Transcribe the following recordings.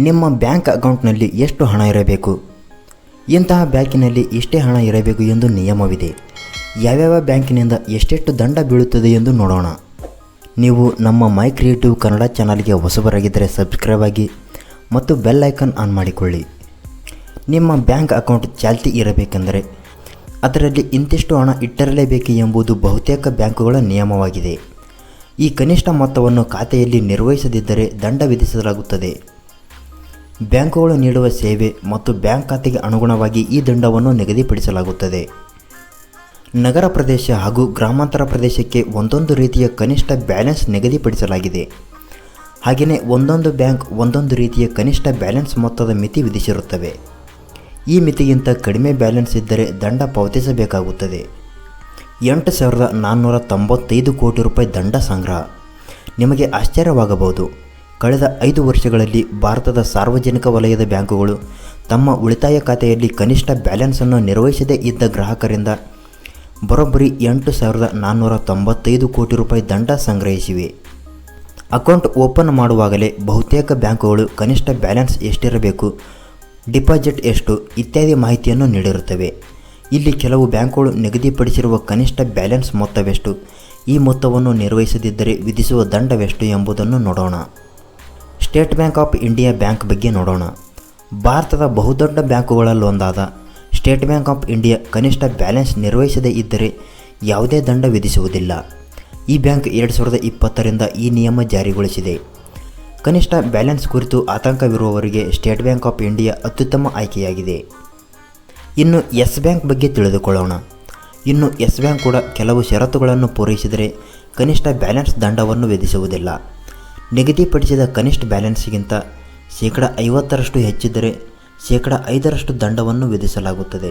ನಿಮ್ಮ ಬ್ಯಾಂಕ್ ಅಕೌಂಟ್ನಲ್ಲಿ ಎಷ್ಟು ಹಣ ಇರಬೇಕು? ಇಂತಹ ಬ್ಯಾಂಕಿನಲ್ಲಿ ಇಷ್ಟೇ ಹಣ ಇರಬೇಕು ಎಂದು ನಿಯಮವಿದೆ. ಯಾವ್ಯಾವ ಬ್ಯಾಂಕಿನಿಂದ ಎಷ್ಟೆಷ್ಟು ದಂಡ ಬೀಳುತ್ತದೆ ಎಂದು ನೋಡೋಣ. ನೀವು ನಮ್ಮ ಮೈ ಕ್ರಿಯೇಟಿವ್ ಕನ್ನಡ ಚಾನಲ್ಗೆ ಹೊಸಬರಾಗಿದ್ದರೆ ಸಬ್ಸ್ಕ್ರೈಬ್ ಆಗಿ ಮತ್ತು ಬೆಲ್ ಐಕನ್ ಆನ್ ಮಾಡಿಕೊಳ್ಳಿ. ನಿಮ್ಮ ಬ್ಯಾಂಕ್ ಅಕೌಂಟ್ ಚಾಲ್ತಿ ಇರಬೇಕೆಂದರೆ ಅದರಲ್ಲಿ ಇಂತಿಷ್ಟು ಹಣ ಇಟ್ಟಿರಲೇಬೇಕು ಎಂಬುದು ಬಹುತೇಕ ಬ್ಯಾಂಕುಗಳ ನಿಯಮವಾಗಿದೆ. ಈ ಕನಿಷ್ಠ ಮೊತ್ತವನ್ನು ಖಾತೆಯಲ್ಲಿ ನಿರ್ವಹಿಸದಿದ್ದರೆ ದಂಡ ವಿಧಿಸಲಾಗುತ್ತದೆ. ಬ್ಯಾಂಕುಗಳು ನೀಡುವ ಸೇವೆ ಮತ್ತು ಬ್ಯಾಂಕ್ ಖಾತೆಗೆ ಅನುಗುಣವಾಗಿ ಈ ದಂಡವನ್ನು ನಿಗದಿಪಡಿಸಲಾಗುತ್ತದೆ. ನಗರ ಪ್ರದೇಶ ಹಾಗೂ ಗ್ರಾಮಾಂತರ ಪ್ರದೇಶಕ್ಕೆ ಒಂದೊಂದು ರೀತಿಯ ಕನಿಷ್ಠ ಬ್ಯಾಲೆನ್ಸ್ ನಿಗದಿಪಡಿಸಲಾಗಿದೆ. ಹಾಗೆಯೇ ಒಂದೊಂದು ಬ್ಯಾಂಕ್ ಒಂದೊಂದು ರೀತಿಯ ಕನಿಷ್ಠ ಬ್ಯಾಲೆನ್ಸ್ ಮೊತ್ತದ ಮಿತಿ ವಿಧಿಸಿರುತ್ತವೆ. ಈ ಮಿತಿಗಿಂತ ಕಡಿಮೆ ಬ್ಯಾಲೆನ್ಸ್ ಇದ್ದರೆ ದಂಡ ಪಾವತಿಸಬೇಕಾಗುತ್ತದೆ. ಎಂಟು ಸಾವಿರದ ನಾನ್ನೂರ ತೊಂಬತ್ತೈದು ಕೋಟಿ ರೂಪಾಯಿ ದಂಡ ಸಂಗ್ರಹ. ನಿಮಗೆ ಆಶ್ಚರ್ಯವಾಗಬಹುದು. ಕಳೆದ ಐದು ವರ್ಷಗಳಲ್ಲಿ ಭಾರತದ ಸಾರ್ವಜನಿಕ ವಲಯದ ಬ್ಯಾಂಕುಗಳು ತಮ್ಮ ಉಳಿತಾಯ ಖಾತೆಯಲ್ಲಿ ಕನಿಷ್ಠ ಬ್ಯಾಲೆನ್ಸನ್ನು ನಿರ್ವಹಿಸದೇ ಇದ್ದ ಗ್ರಾಹಕರಿಂದ ಬರೋಬ್ಬರಿ ಎಂಟು ಸಾವಿರದ ನಾನ್ನೂರ ತೊಂಬತ್ತೈದು ಕೋಟಿ ರೂಪಾಯಿ ದಂಡ ಸಂಗ್ರಹಿಸಿವೆ. ಅಕೌಂಟ್ ಓಪನ್ ಮಾಡುವಾಗಲೇ ಬಹುತೇಕ ಬ್ಯಾಂಕುಗಳು ಕನಿಷ್ಠ ಬ್ಯಾಲೆನ್ಸ್ ಎಷ್ಟಿರಬೇಕು, ಡಿಪಾಸಿಟ್ ಎಷ್ಟು ಇತ್ಯಾದಿ ಮಾಹಿತಿಯನ್ನು ನೀಡಿರುತ್ತವೆ. ಇಲ್ಲಿ ಕೆಲವು ಬ್ಯಾಂಕುಗಳು ನಿಗದಿಪಡಿಸಿರುವ ಕನಿಷ್ಠ ಬ್ಯಾಲೆನ್ಸ್ ಮೊತ್ತವೆಷ್ಟು, ಈ ಮೊತ್ತವನ್ನು ನಿರ್ವಹಿಸದಿದ್ದರೆ ವಿಧಿಸುವ ದಂಡವೆಷ್ಟು ಎಂಬುದನ್ನು ನೋಡೋಣ. State Bank of India bank ಬಗ್ಗೆ ನೋಡೋಣ. ಭಾರತದ ಬಹುದೊಡ್ಡ ಬ್ಯಾಂಕುಗಳಲ್ಲೊಂದಾದ ಸ್ಟೇಟ್ ಬ್ಯಾಂಕ್ ಆಫ್ ಇಂಡಿಯಾ ಕನಿಷ್ಠ ಬ್ಯಾಲೆನ್ಸ್ ನಿರ್ವಹಿಸದೇ ಇದ್ದರೆ ಯಾವುದೇ ದಂಡ ವಿಧಿಸುವುದಿಲ್ಲ. ಈ ಬ್ಯಾಂಕ್ ಎರಡು ಸಾವಿರದ ಇಪ್ಪತ್ತರಿಂದ ಈ ನಿಯಮ ಜಾರಿಗೊಳಿಸಿದೆ. ಕನಿಷ್ಠ ಬ್ಯಾಲೆನ್ಸ್ ಕುರಿತು ಆತಂಕವಿರುವವರಿಗೆ ಸ್ಟೇಟ್ ಬ್ಯಾಂಕ್ ಆಫ್ ಇಂಡಿಯಾ ಅತ್ಯುತ್ತಮ ಆಯ್ಕೆಯಾಗಿದೆ. ಇನ್ನು ಎಸ್ ಬ್ಯಾಂಕ್ ಬಗ್ಗೆ ತಿಳಿದುಕೊಳ್ಳೋಣ. ಇನ್ನು ಎಸ್ ಬ್ಯಾಂಕ್ ಕೂಡ ಕೆಲವು ಷರತ್ತುಗಳನ್ನು ಪೂರೈಸಿದರೆ ಕನಿಷ್ಠ ಬ್ಯಾಲೆನ್ಸ್ ದಂಡವನ್ನು ವಿಧಿಸುವುದಿಲ್ಲ. ನಿಗದಿಪಡಿಸಿದ ಕನಿಷ್ಠ ಬ್ಯಾಲೆನ್ಸ್ಗಿಂತ ಶೇಕಡ ಐವತ್ತರಷ್ಟು ಹೆಚ್ಚಿದ್ದರೆ ಶೇಕಡ ಐದರಷ್ಟು ದಂಡವನ್ನು ವಿಧಿಸಲಾಗುತ್ತದೆ.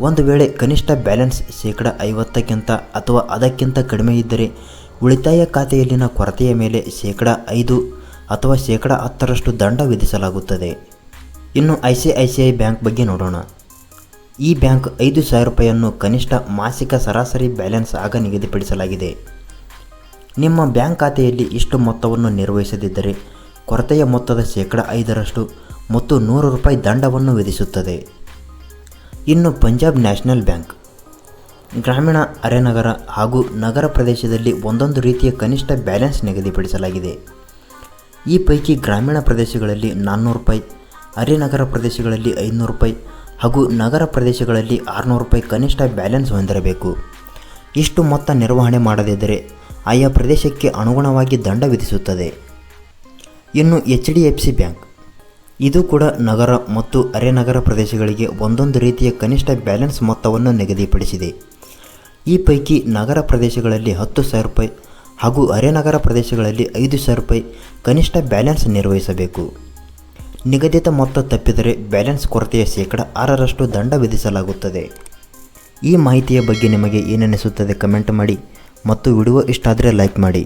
ಒಂದು ವೇಳೆ ಕನಿಷ್ಠ ಬ್ಯಾಲೆನ್ಸ್ ಶೇಕಡ ಐವತ್ತಕ್ಕಿಂತ ಅಥವಾ ಅದಕ್ಕಿಂತ ಕಡಿಮೆ ಇದ್ದರೆ ಉಳಿತಾಯ ಖಾತೆಯಲ್ಲಿನ ಕೊರತೆಯ ಮೇಲೆ ಶೇಕಡ ಐದು ಅಥವಾ ಶೇಕಡ ಹತ್ತರಷ್ಟು ದಂಡ ವಿಧಿಸಲಾಗುತ್ತದೆ. ಇನ್ನು I C I C I bank ಬಗ್ಗೆ ನೋಡೋಣ. ಈ ಬ್ಯಾಂಕ್ ಐದು ಸಾವಿರ ರೂಪಾಯಿಯನ್ನು ಕನಿಷ್ಠ ಮಾಸಿಕ ಸರಾಸರಿ ಬ್ಯಾಲೆನ್ಸ್ ಆಗ ನಿಗದಿಪಡಿಸಲಾಗಿದೆ. ನಿಮ್ಮ ಬ್ಯಾಂಕ್ ಖಾತೆಯಲ್ಲಿ ಇಷ್ಟು ಮೊತ್ತವನ್ನು ನಿರ್ವಹಿಸದಿದ್ದರೆ ಕೊರತೆಯ ಮೊತ್ತದ ಶೇಕಡ ಐದರಷ್ಟು ಮತ್ತು ನೂರು ರೂಪಾಯಿ ದಂಡವನ್ನು ವಿಧಿಸುತ್ತದೆ. ಇನ್ನು ಪಂಜಾಬ್ ನ್ಯಾಷನಲ್ ಬ್ಯಾಂಕ್, ಗ್ರಾಮೀಣ ಅರೆನಗರ ಹಾಗೂ ನಗರ ಪ್ರದೇಶದಲ್ಲಿ ಒಂದೊಂದು ರೀತಿಯ ಕನಿಷ್ಠ ಬ್ಯಾಲೆನ್ಸ್ ನಿಗದಿಪಡಿಸಲಾಗಿದೆ. ಈ ಪೈಕಿ ಗ್ರಾಮೀಣ ಪ್ರದೇಶಗಳಲ್ಲಿ ನಾನ್ನೂರು ರೂಪಾಯಿ, ಅರೆನಗರ ಪ್ರದೇಶಗಳಲ್ಲಿ ಐನೂರು ರೂಪಾಯಿ ಹಾಗೂ ನಗರ ಪ್ರದೇಶಗಳಲ್ಲಿ ಆರುನೂರು ರೂಪಾಯಿ ಕನಿಷ್ಠ ಬ್ಯಾಲೆನ್ಸ್ ಹೊಂದಿರಬೇಕು. ಇಷ್ಟು ಮೊತ್ತ ನಿರ್ವಹಣೆ ಮಾಡದಿದ್ದರೆ ಆಯಾ ಪ್ರದೇಶಕ್ಕೆ ಅನುಗುಣವಾಗಿ ದಂಡ ವಿಧಿಸುತ್ತದೆ. ಇನ್ನು H D F C bank. ಇದು ಕೂಡ ನಗರ ಮತ್ತು ಅರೆನಗರ ಪ್ರದೇಶಗಳಿಗೆ ಒಂದೊಂದು ರೀತಿಯ ಕನಿಷ್ಠ ಬ್ಯಾಲೆನ್ಸ್ ಮೊತ್ತವನ್ನು ನಿಗದಿಪಡಿಸಿದೆ. ಈ ಪೈಕಿ ನಗರ ಪ್ರದೇಶಗಳಲ್ಲಿ ಹತ್ತು ಸಾವಿರ ರೂಪಾಯಿ ಹಾಗೂ ಅರೆನಗರ ಪ್ರದೇಶಗಳಲ್ಲಿ ಐದು ಸಾವಿರ ರೂಪಾಯಿ ಕನಿಷ್ಠ ಬ್ಯಾಲೆನ್ಸ್ ನಿರ್ವಹಿಸಬೇಕು. ನಿಗದಿತ ಮೊತ್ತ ತಪ್ಪಿದರೆ ಬ್ಯಾಲೆನ್ಸ್ ಕೊರತೆಯ ಶೇಕಡ ಆರರಷ್ಟು ದಂಡ ವಿಧಿಸಲಾಗುತ್ತದೆ. ಈ ಮಾಹಿತಿಯ ಬಗ್ಗೆ ನಿಮಗೆ ಏನೆನಿಸುತ್ತದೆ ಕಮೆಂಟ್ ಮಾಡಿ. ಮತ್ತು ವಿಡಿಯೋ ಇಷ್ಟ ಆದರೆ ಲೈಕ್ ಮಾಡಿ.